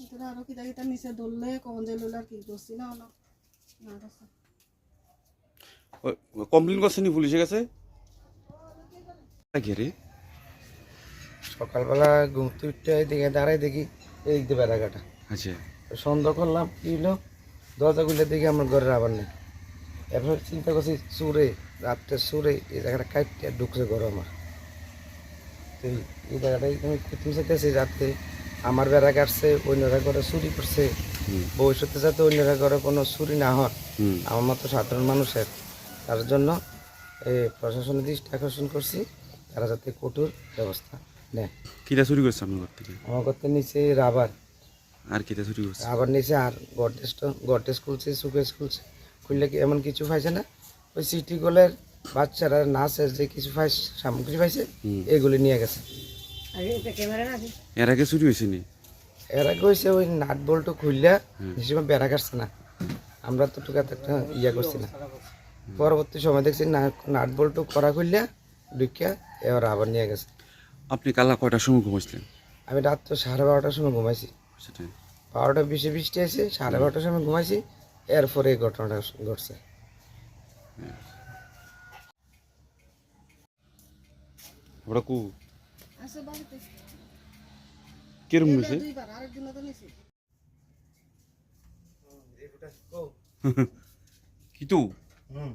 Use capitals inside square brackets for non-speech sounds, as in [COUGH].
ভিতরে আরও কিতা কিতা নিচে ধরলে কখন যে আর কি করছি না না না কমপ্লেন করছেন নি পুলিশের কাছে? ঘেরে সকালবেলা ঘুম তুইটা এদিকে দাঁড়াই দেখি এদিক দিয়ে বেড়াঘাটা। আচ্ছা। সন্ধ্যা করলাম কি হলো? দরজা খুলে দেখি আমার ঘরের আবার নেই। এরপর চিন্তা করছি সুরে রাত্রে সুরে এই জায়গাটা কাটতে ঢুকছে ঘর আমার। তো এই- এই জায়গাটাই আমি কুতুম চাইতেছি যাতে আমার বেড়া কাটছে অন্যরা ঘরে চুরি করছে। ভবিষ্যতে যাতে অন্যরা ঘরে কোনো চুরি না হয় আমার মতো সাধারণ মানুষের। তার জন্য এই প্রশাসনের দৃষ্টি আকর্ষণ করছি তারা যাতে কঠোর ব্যবস্থা নেয়। কিটা চুরি করছে আপনার ঘর থেকে? আমার করতে নিচে রাবার। আর কিটা চুরি করছে? আবার নিচে আর গডরেজ গডরেজ খুলছে সুকেজ খুলছে। খুললে কি এমন কিছু পাইছে না? ওই সিটি গোলের বাচ্চারা নাচের যে কিছু পাইছে সামগ্রী পাইছে এগুলি নিয়ে গেছে। এর আগে চুরি হয়েছে নি এর আগে হয়েছে ওই নাট বল্টু খুললে হিসেবে বেড়া কাটছে না। আমরা তো টুকাতে একটা ইয়ে করছি না। পরবর্তী সময় দেখছি না- নাট বল্টু করা খুললে ঢুকিয়া এবার আবার নিয়ে গেছে। আপনি কালা কয়টার সময় ঘুমাইছিলেন? আমি রাত তো সাড়ে বারোটার সময় ঘুমাইছি। বারোটা বিশে বৃষ্টি আছে সাড়ে বারোটার সময় ঘুমাইছি এরপরে এই ঘটনাটা ঘটছে। ওরা কু? কিরম গেছে [LAUGHS] কিতু? হুম।